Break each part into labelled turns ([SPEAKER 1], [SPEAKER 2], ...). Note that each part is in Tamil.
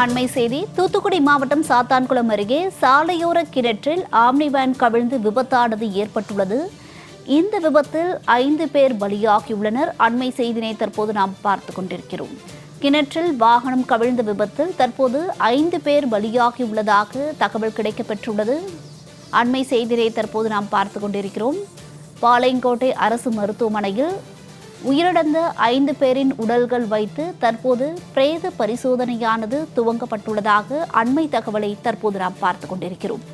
[SPEAKER 1] அண்மை செய்தி தூத்துக்குடி மாவட்டம் சாத்தான்குளம் அருகே சாலையோர கிணற்றில் ஆம்னி வேன் கவிழ்ந்து விபத்தானது ஏற்பட்டுள்ளது. இந்த விபத்தில் ஐந்து பேர் பலியாகியுள்ளனர். அண்மை செய்தினை தற்போது நாம் பார்த்து கொண்டிருக்கிறோம். கிணற்றில் வாகனம் கவிழ்ந்த விபத்தில் தற்போது ஐந்து பேர் பலியாகியுள்ளதாக தகவல் கிடைக்கப்பெற்றுள்ளது. அண்மை செய்தினை தற்போது நாம் பார்த்து கொண்டிருக்கிறோம். பாளையங்கோட்டை அரசு மருத்துவமனையில் உயிரிழந்த ஐந்து பேரின் உடல்கள் வைத்து தற்போது பிரேத பரிசோதனையானது துவங்கப்பட்டுள்ளதாக அண்மை தகவலை தற்போது நாம் பார்த்து கொண்டிருக்கிறோம்.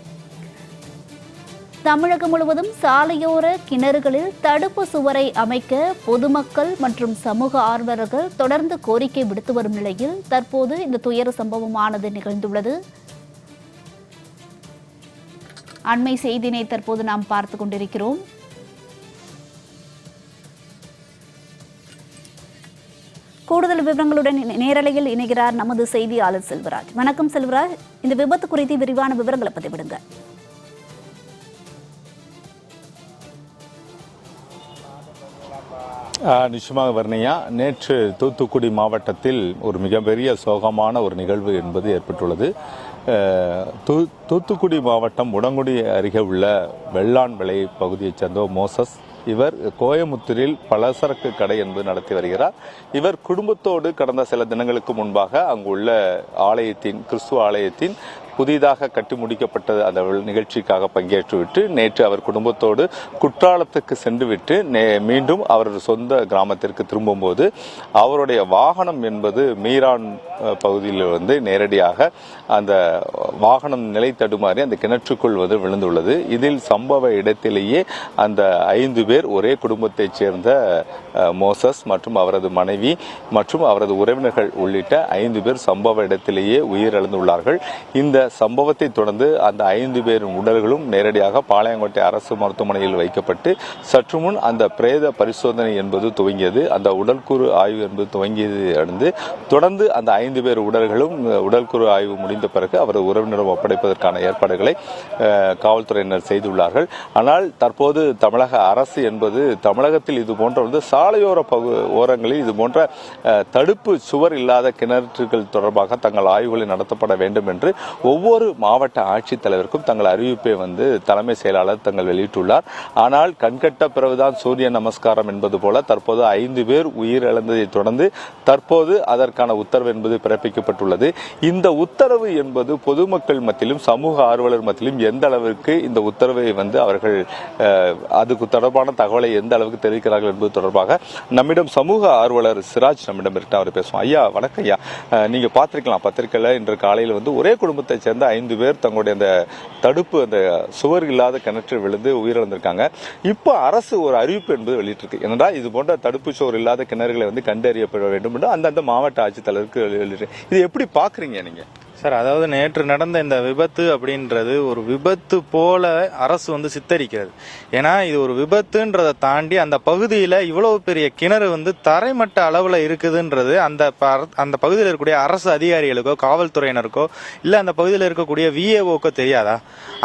[SPEAKER 1] தமிழகம் முழுவதும் சாலையோர கிணறுகளில் தடுப்பு சுவரை அமைக்க பொதுமக்கள் மற்றும் சமூக ஆர்வலர்கள் தொடர்ந்து கோரிக்கை விடுத்து வரும் நிலையில் தற்போது இந்த துயர சம்பவமானது நிகழ்ந்துள்ளது. அண்மை செய்தினை தற்போது நாம் பார்த்து கொண்டிருக்கிறோம். கூடுதல் விவரங்களுடன் நேரலையில் இணைகிறார் நமது செய்தியாளர் செல்வராஜ். வணக்கம் செல்வராஜ். இந்த விபத்து குறித்து விரிவான விவரங்களை பதிவிடுங்க.
[SPEAKER 2] நிச்சயமாக வர்ணியா. நேற்று தூத்துக்குடி மாவட்டத்தில் ஒரு மிகப்பெரிய சோகமான ஒரு நிகழ்வு என்பது ஏற்பட்டுள்ளது. தூ தூத்துக்குடி மாவட்டம் உடங்குடி அருகே உள்ள வெள்ளான் விளை பகுதியைச் சேர்ந்த மோசஸ் இவர் கோயமுத்தூரில் பலசரக்கு கடை என்பது நடத்தி வருகிறார். இவர் குடும்பத்தோடு கடந்த சில தினங்களுக்கு முன்பாக அங்குள்ள ஆலயத்தின் கிறிஸ்துவ ஆலயத்தின் புதிதாக கட்டி முடிக்கப்பட்ட அந்த நிகழ்ச்சிக்காக பங்கேற்றுவிட்டு நேற்று அவர் குடும்பத்தோடு குற்றாலத்துக்கு சென்றுவிட்டு நே- மீண்டும் அவரது சொந்த கிராமத்திற்கு திரும்பும்போது அவருடைய வாகனம் என்பது மீரான் பகுதியில் வந்து நேரடியாக அந்த வாகனம் நிலை தடுமாறி அந்த கிணற்றுக்குள் வந்து விழுந்துள்ளது. இதில் சம்பவ இடத்திலேயே அந்த ஐந்து பேர் ஒரே குடும்பத்தைச் சேர்ந்த மோசஸ் மற்றும் அவரது மனைவி மற்றும் அவரது உறவினர்கள் உள்ளிட்ட ஐந்து பேர் சம்பவ இடத்திலேயே உயிரிழந்துள்ளார்கள். இந்த சம்பவத்தை தொடர்ந்து அந்த ஐந்து பேரின் உடல்களும் நேரடியாக பாளையங்கோட்டை அரசு மருத்துவமனையில் வைக்கப்பட்டு சற்று முன் அந்த பிரேத பரிசோதனை என்பது துவங்கியது. அந்த உடல்கூறு ஆய்வு என்பது துவங்கியது அடுத்து தொடர்ந்து அந்த ஐந்து பேர் உடல்களும் அஹ், உடல்கூறு ஆய்வு முடிந்த பிறகு அவரது உறவினரும் ஒப்படைப்பதற்கான ஏற்பாடுகளை காவல்துறையினர் செய்துள்ளார்கள். ஆனால் தற்போது தமிழக அரசு என்பது தமிழகத்தில் இது போன்ற வந்து சாலையோர பகு ஓரங்களில் இது போன்ற தடுப்பு சுவர் இல்லாத கிணற்றுகள் தொடர்பாக தங்கள் ஆய்வுகளை நடத்தப்பட வேண்டும் என்று ஒவ்வொரு மாவட்ட ஆட்சித்தலைவருக்கும் தங்கள் அறிவிப்பை வந்து தலைமை செயலாளர் தங்கள் வெளியிட்டுள்ளார். ஆனால் கண்கட்ட பிறகுதான் சூரிய நமஸ்காரம் என்பது போல தற்போது ஐந்து பேர் உயிரிழந்ததை தொடர்ந்து தற்போது அதற்கான உத்தரவு என்பது பிறப்பிக்கப்பட்டுள்ளது. இந்த உத்தரவு என்பது பொதுமக்கள் மத்தியிலும் சமூக ஆர்வலர் மத்தியிலும் எந்த அளவிற்கு இந்த உத்தரவை வந்து அவர்கள் அதுக்கு தொடர்பான தகவலை எந்த அளவுக்கு தெரிவிக்கிறார்கள் என்பது தொடர்பாக நம்மிடம் சமூக ஆர்வலர் சிராஜ் நம்மிடம் இருக்க அவர் பேசுவோம். ஐயா வணக்கம் ஐயா. நீங்க பார்த்திருக்கலாம். பத்திரிகையில் இன்று காலையில் வந்து ஒரே குடும்பத்தை சேர்ந்த ஐந்து பேர் தங்களுடைய அந்த தடுப்பு அந்த சுவர் இல்லாத கிணற்றில் விழுந்து உயிரிழந்திருக்காங்க. இப்போ அரசு ஒரு அறிவிப்பு என்பது வெளியிட்டிருக்கு. என்னடா இது போன்ற தடுப்பு சுவர் இல்லாத கிணறுகளை வந்து கண்டறியப்பட வேண்டும் என்று அந்தந்த மாவட்ட ஆட்சித்தலைவருக்கு வெளியிட்டு இது எப்படி பார்க்குறீங்க நீங்கள்
[SPEAKER 3] சார் அதாவது நேற்று நடந்த இந்த விபத்து அப்படின்றது ஒரு விபத்து போல அரசு வந்து சித்தரிக்கிறது. ஏன்னா இது ஒரு விபத்துன்றதை தாண்டி அந்த பகுதியில் இவ்வளவு பெரிய கிணறு வந்து தரைமட்ட அளவில் இருக்குதுன்றது அந்த அந்த பகுதியில் இருக்கக்கூடிய அரசு அதிகாரிகளுக்கோ காவல்துறையினருக்கோ இல்லை அந்த பகுதியில் இருக்கக்கூடிய விஏஓக்கோ தெரியாதா?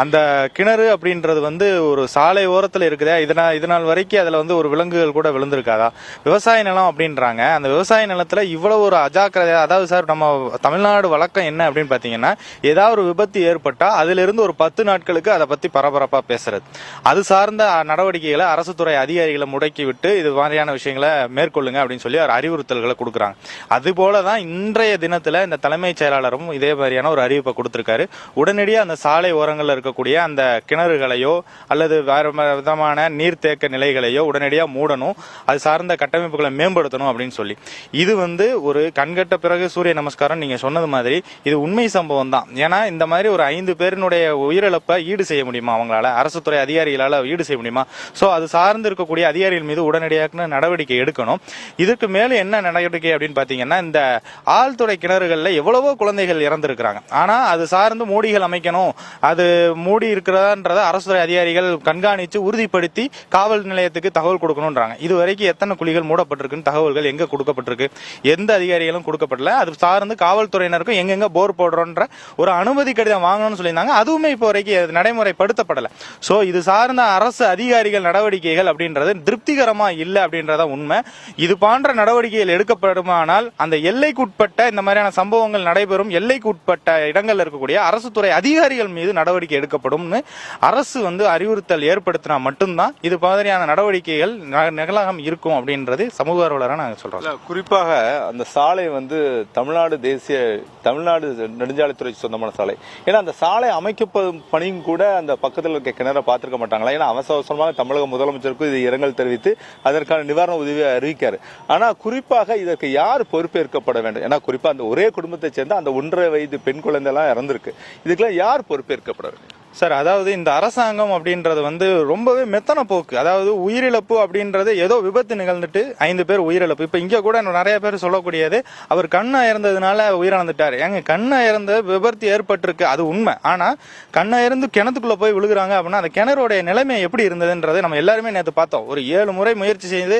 [SPEAKER 3] அந்த கிணறு அப்படின்றது வந்து ஒரு சாலை ஓரத்தில் இருக்குதா? இதனால் இதனால் வரைக்கும் அதில் வந்து ஒரு விலங்குகள் கூட விழுந்திருக்காதா? விவசாய நிலம் அப்படின்றாங்க. அந்த விவசாய நிலத்தில் இவ்வளவு ஒரு அஜாக்கிரதை அதாவது சார் நம்ம தமிழ்நாடு வழக்கம் என்ன அப்படின்னு பார்த்தீங்கன்னா ஏதாவது ஒரு விபத்து ஏற்பட்டால் அதிலிருந்து ஒரு பத்து நாட்களுக்கு அதை பற்றி பரபரப்பாக பேசுறது. அது சார்ந்த நடவடிக்கைகளை அரசு துறை அதிகாரிகளை முடக்கி விட்டு இது மாதிரியான விஷயங்களை மேற்கொள்ளுங்க அப்படின்னு சொல்லி அவர் அறிவுறுத்தல்களை கொடுக்குறாங்க. அதுபோல தான் இன்றைய தினத்தில் இந்த தலைமைச் செயலாளரும் இதே மாதிரியான ஒரு அறிவிப்பை கொடுத்துருக்காரு. உடனடியாக அந்த சாலை ஓரங்களில் இருக்கக்கூடிய அந்த கிணறுகளையோ அல்லது வேறு விதமான நீர்த்தேக்க நிலைகளையோ உடனடியாக மூடணும். அது சார்ந்த கட்டமைப்புகளை மேம்படுத்தணும் அப்படின்னு சொல்லி. இது வந்து ஒரு கண்கட்ட பிறகு சூரிய நமஸ்காரம் நீங்கள் சொன்னது மாதிரி இது உண்மை சம்பவம் தான் ஏன்னா இந்த மாதிரி ஒரு ஐந்து பேரினுடைய உயிரிழப்பை ஈடு செய்ய முடியுமா அவங்களால? அரசு துறை அதிகாரிகளால் ஈடு செய்ய முடியுமா? ஸோ அது சார்ந்து இருக்கக்கூடிய அதிகாரிகள் மீது உடனடியாக நடவடிக்கை எடுக்கணும். இதுக்கு மேலே என்ன நடவடிக்கை அப்படின்னு பார்த்தீங்கன்னா இந்த ஆழ்துறை கிணறுகளில் எவ்வளவோ குழந்தைகள் இறந்துருக்கிறாங்க. ஆனால் அது சார்ந்து மூடிகள் அமைக்கணும். அது மூடி இருக்கிறதான்றதை அரசு துறை அதிகாரிகள் கண்காணிச்சு உறுதிப்படுத்தி காவல் நிலையத்துக்கு தகவல் கொடுக்கணும்ன்றாங்க. இது வரைக்கும் எத்தனை குழிகள் மூடப்பட்டிருக்குன்னு தகவல்கள் எங்கே கொடுக்கப்பட்டிருக்கு? எந்த அதிகாரிகளும் கொடுக்கப்படல. அது சார்ந்து காவல்துறையினருக்கும் எங்கெங்க போர் போட போடுறோன்ற ஒரு அனுமதி கடிதம் வாங்கணும்னு சொல்லியிருந்தாங்க. அதுவுமே இப்போ வரைக்கும் நடைமுறைப்படுத்தப்படலை. ஸோ இது சார்ந்த அரசு அதிகாரிகள் நடவடிக்கைகள் அப்படின்றது திருப்திகரமாக இல்லை அப்படின்றத உண்மை. இது போன்ற நடவடிக்கைகள் எடுக்கப்படுமானால் அந்த எல்லைக்குட்பட்ட இந்த மாதிரியான சம்பவங்கள் நடைபெறும் எல்லைக்குட்பட்ட இடங்களில் இருக்கக்கூடிய அரசு துறை அதிகாரிகள் மீது நடவடிக்கை எடுக்கப்படும்னு அரசு வந்து அறிவுறுத்தல் ஏற்படுத்தினா மட்டும்தான் இது மாதிரியான நடவடிக்கைகள் ந- நிகழாம இருக்கும் அப்படின்றது சமூக ஆர்வலராக நாங்கள்
[SPEAKER 2] சொல்கிறோம் குறிப்பாக அந்த சாலை வந்து தமிழ்நாடு தேசிய தமிழ்நாடு நெடுஞ்சாலைத்துறை சொந்தமான சாலை. ஏன்னா அந்த சாலை அமைக்கப்படும் பணியும் கூட அந்த பக்கத்தில் இருக்க கிணற பார்த்துருக்க மாட்டாங்களா? ஏன்னா அவசர அவசரமாக தமிழக முதலமைச்சருக்கும் இது இரங்கல் தெரிவித்து அதற்கான நிவாரண உதவியை அறிவிக்காரு. ஆனால் குறிப்பாக இதற்கு யார் பொறுப்பேற்கப்பட வேண்டும்? ஏன்னா குறிப்பாக அந்த ஒரே குடும்பத்தை சேர்ந்த அந்த ஒன்றரை வயது பெண் குழந்தை எல்லாம் இறந்திருக்கு. இதுக்கெல்லாம் யார் பொறுப்பேற்கப்பட வேண்டும்?
[SPEAKER 3] சார் அதாவது இந்த அரசாங்கம் அப்படின்றது வந்து ரொம்பவே மெத்தன போக்கு. அதாவது உயிரிழப்பு அப்படின்றது ஏதோ விபத்து நிகழ்ந்துட்டு ஐந்து பேர் உயிரிழப்பு. இப்போ இங்கே கூட நிறைய பேர் சொல்லக்கூடியது அவர் கண்ணை இறந்ததுனால உயிரிழந்துட்டார். ஏங்க கண்ணை இறந்த விபத்து ஏற்பட்டிருக்கு அது உண்மை. ஆனால் கண்ணை இறந்து கிணத்துக்குள்ளே போய் விழுகுறாங்க அப்படின்னா அந்த கிணறுடைய நிலைமை எப்படி இருந்ததுன்றது நம்ம எல்லாருமே நேற்று பார்த்தோம். ஒரு ஏழு முறை முயற்சி செய்து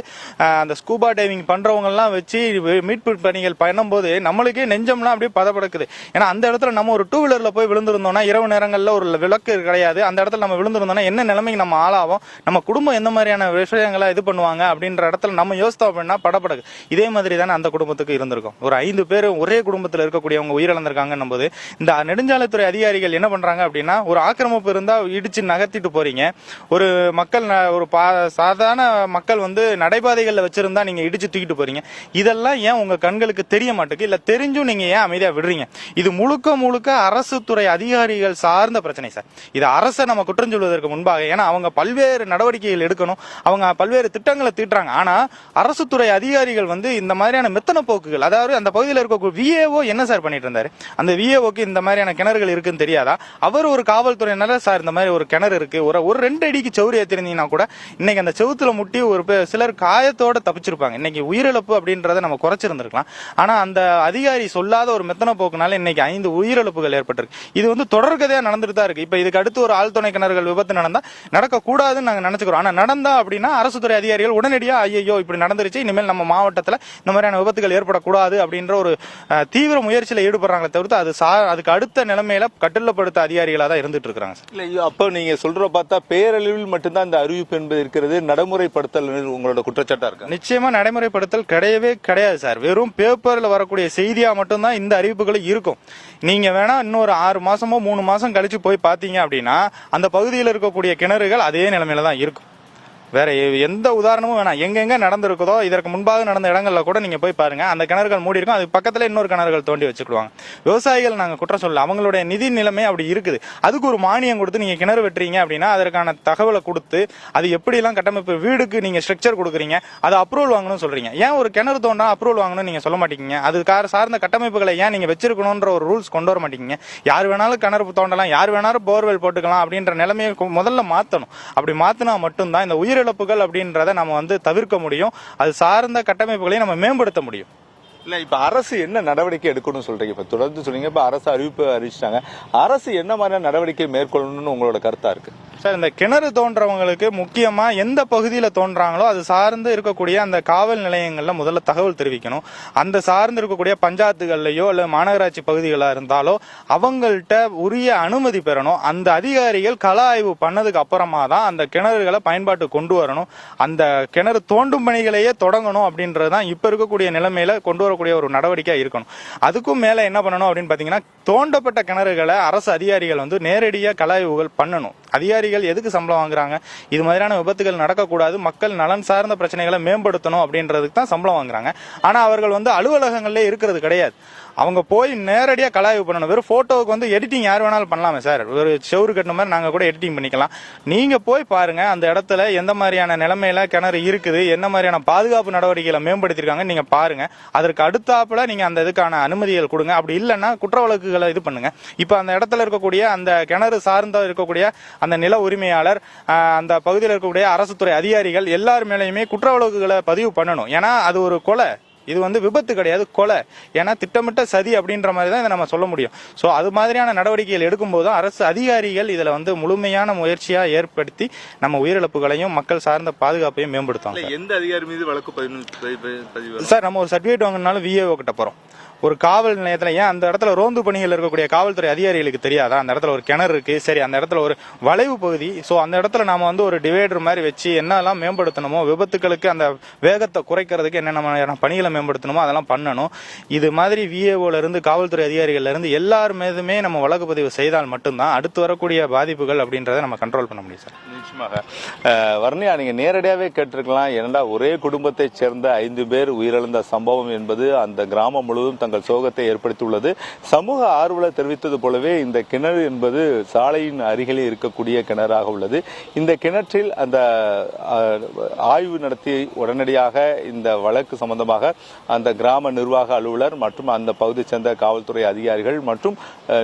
[SPEAKER 3] அந்த ஸ்கூபா டைவிங் பண்ணுறவங்கலாம் வச்சு மீட்பு பணிகள் பண்ணும்போது நம்மளுக்கே நெஞ்சம்லாம் அப்படியே பதப்படுக்குது. ஏன்னா அந்த இடத்துல நம்ம ஒரு டூ வீலரில் போய் விழுந்திருந்தோம்னா இரவு நேரங்களில் ஒரு விளக்கு கிடையாது. அந்த இடத்துல நம்ம விழுந்திருந்தோம்னா என்ன நிலைமைக்கு நம்ம ஆளாகும் நம்ம குடும்பம் எந்த மாதிரியான விஷயங்களை இது பண்ணுவாங்க அப்படின்ற இடத்துல நம்ம யோசித்தோம் அப்படின்னா படப்படக்கு இதே மாதிரி தானே அந்த குடும்பத்துக்கு இருந்திருக்கும். ஒரு ஐந்து பேர் ஒரே குடும்பத்தில் இருக்கக்கூடியவங்க உயிரிழந்திருக்காங்கன்னும் போது இந்த நெடுஞ்சாலைத்துறை அதிகாரிகள் என்ன பண்றாங்க அப்படின்னா ஒரு ஆக்கிரமிப்பு இருந்தால் இடிச்சு நகர்த்திட்டு போறீங்க. ஒரு மக்கள் ஒரு பா சாதாரண மக்கள் வந்து நடைபாதைகளில் வச்சிருந்தா நீங்க இடிச்சு தூக்கிட்டு போறீங்க. இதெல்லாம் ஏன் உங்க கண்களுக்கு தெரிய மாட்டேங்குது? இல்ல தெரிஞ்சும் நீங்க ஏன் அமைதியா விடுறீங்க? இது முழுக்க முழுக்க அரசு துறை அதிகாரிகள் சார்ந்த பிரச்சனை சார். இது அரசை நம்ம குற்றம் சொல்வதற்கு முன்பாக ஏன்னா அவங்க பல்வேறு நடவடிக்கைகள் எடுக்கணும். அவங்க பல்வேறு திட்டங்களை தீட்டுறாங்க. ஆனால் அரசு துறை அதிகாரிகள் வந்து இந்த மாதிரியான மெத்தன போக்குகள் அதாவது அந்த பகுதியில் இருக்க விஏஓ என்ன சார் பண்ணிட்டு இருந்தாரு? அந்த விஏஓக்கு இந்த மாதிரியான கிணறுகள் இருக்குன்னு தெரியாதா? அவர் ஒரு காவல்துறையினால சார் இந்த மாதிரி ஒரு கிணறு இருக்கு. ஒரு ஒரு ரெண்டு அடிக்கு சவுரி ஏற்றிருந்தீங்கன்னா கூட இன்னைக்கு அந்த செவுத்துல முட்டி ஒரு சிலர் காயத்தோட தப்பிச்சிருப்பாங்க. இன்னைக்கு உயிரிழப்பு அப்படின்றத நம்ம குறைச்சிருந்திருக்கலாம். ஆனால் அந்த அதிகாரி சொல்லாத ஒரு மெத்தன போக்குனால இன்னைக்கு ஐந்து உயிரிழப்புகள் ஏற்பட்டிருக்கு. இது வந்து தொடர்கதையாக நடந்துட்டு தான் இருக்கு. இப்போ இதுக்கு அடுத்து ஒரு ஆழ்துணை கிணறுகள் விபத்து நடந்தா நடக்க கூடாதுன்னு நாங்க நினைச்சுக்கிறோம். ஆனா நடந்தா அப்படின்னா அரசு துறை அதிகாரிகள் உடனடியா ஐயோ இப்படி நடந்துருச்சு இனிமேல் நம்ம மாவட்டத்துல இந்த மாதிரியான விபத்துகள் ஏற்படக்கூடாது அப்படின்ற ஒரு தீவிர முயற்சியில ஈடுபடுறாங்களே தவிர்த்து அது சா அதுக்கு அடுத்த நிலைமையில கட்டுள்ளப்படுத்த அதிகாரிகளா தான் இருந்துட்டு இருக்காங்க சார்.
[SPEAKER 2] இல்ல இது அப்ப நீங்க சொல்ற பார்த்தா பேரளவில் மட்டும்தான் இந்த அறிவிப்பு என்பது இருக்கிறது. நடைமுறைப்படுத்தல் உங்களோட குற்றச்சாட்டா இருக்கு?
[SPEAKER 3] நிச்சயமா நடைமுறைப்படுத்தல் கிடையவே கிடையாது சார். வெறும் பேப்பர்ல வரக்கூடிய செய்தியா மட்டும்தான் இந்த அறிவிப்புகள் இருக்கும். நீங்க வேணா இன்னொரு ஆறு மாசமோ மூணு மாசம் கழிச்சு போய் பார்த்தீங்க அப்படின்னா அந்த பகுதியில் இருக்கக்கூடிய கிணறுகள் அதே நிலைமையில தான் இருக்கும். வேற எந்த உதாரணமும் வேணாம். எங்கெங்க நடந்திருக்குதோ இதற்கு முன்பாக நடந்த இடங்களில் கூட நீங்க போய் பாருங்க. அந்த கிணறுகள் மூடி இருக்கும். அதுக்கு பக்கத்துல இன்னொரு கிணறுகள் தோண்டி வச்சுக்கிடுவாங்க. விவசாயிகள் நாங்க குற்றம் சொல்லல. அவங்களுடைய நிதி நிலைமை அப்படி இருக்குது. அதுக்கு ஒரு மானியம் கொடுத்து நீங்க கிணறு வெட்டுறீங்க அப்படின்னா அதற்கான தகவலை கொடுத்து அது எப்படிலாம் கட்டமைப்பு வீடுக்கு நீங்க ஸ்ட்ரக்சர் கொடுக்குறீங்க அது அப்ரூவல் வாங்கணும்னு சொல்றீங்க. ஏன் ஒரு கிணறு தோண்டா அப்ரூவல் வாங்கணும்னு நீங்க சொல்ல மாட்டீங்க? அதுக்காக சார்ந்த கட்டமைப்புகளை ஏன் நீங்க வச்சிருக்கணும்ன்ற ஒரு ரூல்ஸ் கொண்டு வர மாட்டீங்க? யார் வேணாலும் கிணறு தோண்டலாம். யார் வேணாலும் போர்வெல் போட்டுக்கலாம் அப்படின்ற நிலைமையை முதல்ல மாத்தணும். அப்படி மாத்தினா மட்டும்தான் இந்த உயிர் உயிரிழப்புகள் அப்படின்றத நம்ம வந்து தவிர்க்க முடியும். அது சார்ந்த கட்டமைப்புகளையும் நம்ம மேம்படுத்த முடியும்.
[SPEAKER 2] இல்ல இப்ப அரசு என்ன நடவடிக்கை எடுக்கணும்னு சொல்றீங்க? இப்ப தொடர்ந்து சொன்னீங்க இப்ப அரசு அறிவிப்பு அறிவிச்சிட்டாங்க. அரசு என்ன மாதிரியான நடவடிக்கை மேற்கொள்ளணும்னு உங்களோட கருத்தா இருக்கு?
[SPEAKER 3] சார் இந்த கிணறு தோன்றவங்களுக்கு முக்கியமாக எந்த பகுதியில் தோன்றாங்களோ அது சார்ந்து இருக்கக்கூடிய அந்த காவல் நிலையங்களில் முதல்ல தகவல் தெரிவிக்கணும். அந்த சார்ந்து இருக்கக்கூடிய பஞ்சாயத்துகள்லையோ இல்லை மாநகராட்சி பகுதிகளாக இருந்தாலோ அவங்கள்ட்ட உரிய அனுமதி பெறணும். அந்த அதிகாரிகள் கள ஆய்வு பண்ணதுக்கு அப்புறமா தான் அந்த கிணறுகளை பயன்பாட்டு கொண்டு வரணும். அந்த கிணறு தோண்டும் பணிகளையே தொடங்கணும் அப்படின்றது தான் இப்போ இருக்கக்கூடிய நிலைமையில கொண்டு வரக்கூடிய ஒரு நடவடிக்கையாக இருக்கணும். அதுக்கும் மேலே என்ன பண்ணணும் அப்படின்னு பார்த்தீங்கன்னா தோண்டப்பட்ட கிணறுகளை அரசு அதிகாரிகள் வந்து நேரடியாக கலாய்வுகள் பண்ணணும். அதிகாரிகள் எதுக்கு சம்பளம் வாங்குறாங்க? இது மாதிரியான விபத்துகள் நடக்கக்கூடாது. மக்கள் நலன் சார்ந்த பிரச்சனைகளை மேம்படுத்தணும் அப்படின்றதுக்கு தான் சம்பளம் வாங்குறாங்க. ஆனால் அவர்கள் வந்து அலுவலகங்களில் இருக்கிறது கிடையாது. அவங்க போய் நேரடியாக கலாய்வு பண்ணணும். வெறும் ஃபோட்டோவுக்கு வந்து எடிட்டிங் யார் வேணாலும் பண்ணலாமே சார் ஒரு செவுரு கட்டின மாதிரி நாங்கள் கூட எடிட்டிங் பண்ணிக்கலாம். நீங்கள் போய் பாருங்கள் அந்த இடத்துல எந்த மாதிரியான நிலைமையில கிணறு இருக்குது என்ன மாதிரியான பாதுகாப்பு நடவடிக்கைகளை மேம்படுத்தியிருக்காங்க நீங்கள் பாருங்கள் அதற்கு அடுத்தாப்புல நீங்கள் அந்த இதுக்கான அனுமதிகள் கொடுங்க. அப்படி இல்லைன்னா குற்ற வழக்குகளை இது பண்ணுங்கள் இப்போ அந்த இடத்துல இருக்கக்கூடிய அந்த கிணறு சார்ந்த இருக்கக்கூடிய அந்த நில உரிமையாளர் அந்த பகுதியில் இருக்கக்கூடிய அரசுத்துறை அதிகாரிகள் எல்லார் மேலேயுமே குற்ற வழக்குகளை பதிவு பண்ணணும். ஏன்னா அது ஒரு கொலை. இது வந்து விபத்து கிடையாது கொலை. ஏன்னா திட்டமிட்ட சதி அப்படின்ற மாதிரி தான் இதை நம்ம சொல்ல முடியும். ஸோ அது மாதிரியான நடவடிக்கைகள் எடுக்கும்போது தான் அரசு அதிகாரிகள் இதில் வந்து முழுமையான முயற்சியாக ஏற்படுத்தி நம்ம உயிரிழப்புகளையும் மக்கள் சார்ந்த பாதுகாப்பையும் மேம்படுத்துவாங்க.
[SPEAKER 2] எந்த அதிகாரி மீது வழக்கு பதிவு
[SPEAKER 3] சார் நம்ம ஒரு சர்டிஃபிகேட் வாங்கினாலும் விஏஓ கிட்ட போகிறோம் ஒரு காவல் நிலையத்தில் ஏன் அந்த இடத்துல ரோந்து பணிகள் இருக்கக்கூடிய காவல்துறை அதிகாரிகளுக்கு தெரியாதா? அந்த இடத்துல ஒரு கிணறு இருக்கு. சரி அந்த இடத்துல ஒரு வளைவு பகுதி. ஸோ அந்த இடத்துல நாம வந்து ஒரு டிவைடர் மாதிரி வச்சு என்னெல்லாம் மேம்படுத்தணுமோ விபத்துகளுக்கு அந்த வேகத்தை குறைக்கிறதுக்கு என்னென்ன பணிகளை மேம்படுத்தணுமோ அதெல்லாம் பண்ணணும். இது மாதிரி விஏஓல இருந்து காவல்துறை அதிகாரிகள்ல இருந்து எல்லார் மீதுமே நம்ம வழக்கு பதிவு செய்தால் மட்டும்தான் அடுத்து வரக்கூடிய பாதிப்புகள் அப்படின்றத நம்ம கண்ட்ரோல் பண்ண முடியும் சார்.
[SPEAKER 2] நிச்சயமாக. வர்ணியா நீங்க நேரடியாகவே கேட்டிருக்கலாம். ஏன்னா ஒரே குடும்பத்தைச் சேர்ந்த ஐந்து பேர் உயிரிழந்த சம்பவம் என்பது அந்த கிராமம் முழுவதும் தங்கள் சோகத்தை ஏற்படுத்தியுள்ளது. சமூக ஆர்வலர் தெரிவித்தது போலவே இந்த கிணறு என்பது சாலையின் அருகிலே இருக்கக்கூடிய கிணறாக உள்ளது. இந்த கிணற்றில் அந்த ஆய்வு நடத்தி உடனடியாக இந்த வழக்கு சம்பந்தமாக அந்த கிராம நிர்வாக அலுவலர் மற்றும் அந்த பகுதி சேர்ந்த காவல்துறை அதிகாரிகள் மற்றும்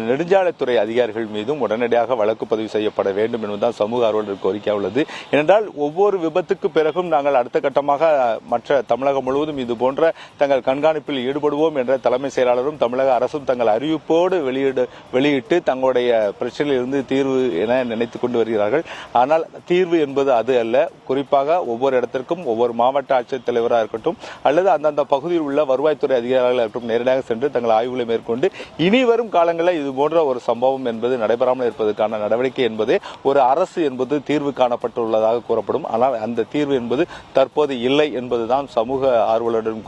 [SPEAKER 2] நெடுஞ்சாலைத்துறை அதிகாரிகள் மீதும் உடனடியாக வழக்கு பதிவு செய்யப்பட வேண்டும் என்பதுதான் சமூக ஆர்வலர் கோரிக்கை உள்ளது. ஏனென்றால் ஒவ்வொரு விபத்துக்கு பிறகும் நாங்கள் அடுத்த கட்டமாக மற்ற தமிழகம் முழுவதும் இது போன்ற தங்கள் கண்காணிப்பில் ஈடுபடுவோம் என்ற தலை தலைமை செயலாளரும் தமிழக அரசும் தங்கள் அறிவிப்போடு வெளியிடு வெளியிட்டு தங்களுடைய பிரச்சனையில் இருந்து தீர்வு என நினைத்துக் கொண்டு வருகிறார்கள். ஆனால் தீர்வு என்பது அது அல்ல. குறிப்பாக ஒவ்வொரு இடத்திற்கும் ஒவ்வொரு மாவட்ட ஆட்சித்தலைவராக இருக்கட்டும் அல்லது அந்தந்த பகுதியில் உள்ள வருவாய்த்துறை அதிகாரிகள் இருக்கட்டும் நேரடியாக சென்று தங்கள் ஆய்வுகளை மேற்கொண்டு இனி வரும் காலங்களில் இது போன்ற ஒரு சம்பவம் என்பது நடைபெறாமல் இருப்பதற்கான நடவடிக்கை என்பது ஒரு அரசு என்பது தீர்வு காணப்பட்டுள்ளதாக கூறப்படும். ஆனால் அந்த தீர்வு என்பது தற்போது இல்லை என்பதுதான் சமூக ஆர்வலரிடம்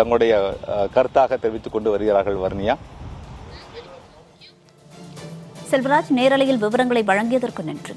[SPEAKER 2] தங்களுடைய கருத்தாக தெரிவித்துக் கொண்டு வருகிறார்கள் வர்ணியா
[SPEAKER 1] செல்வராஜ் நேரலையில் விவரங்களை வழங்கியதற்கு நன்றி.